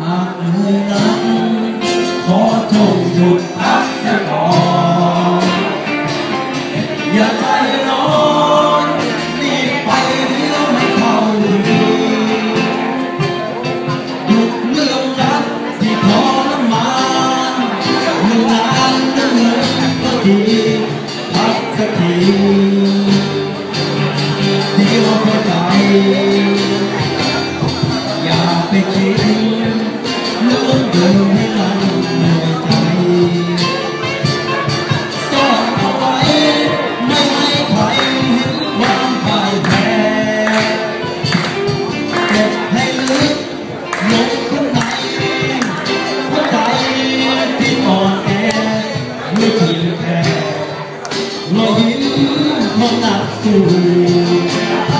หากเหนั้าขอโทษหยุดพักจะก่อย่าใจร้อนรีไปเดี๋ไม่เข้าดีหยุเรื่อรักที่ทรมานึ่งงานเรื่งเงิก็ดีพักสักที not to read.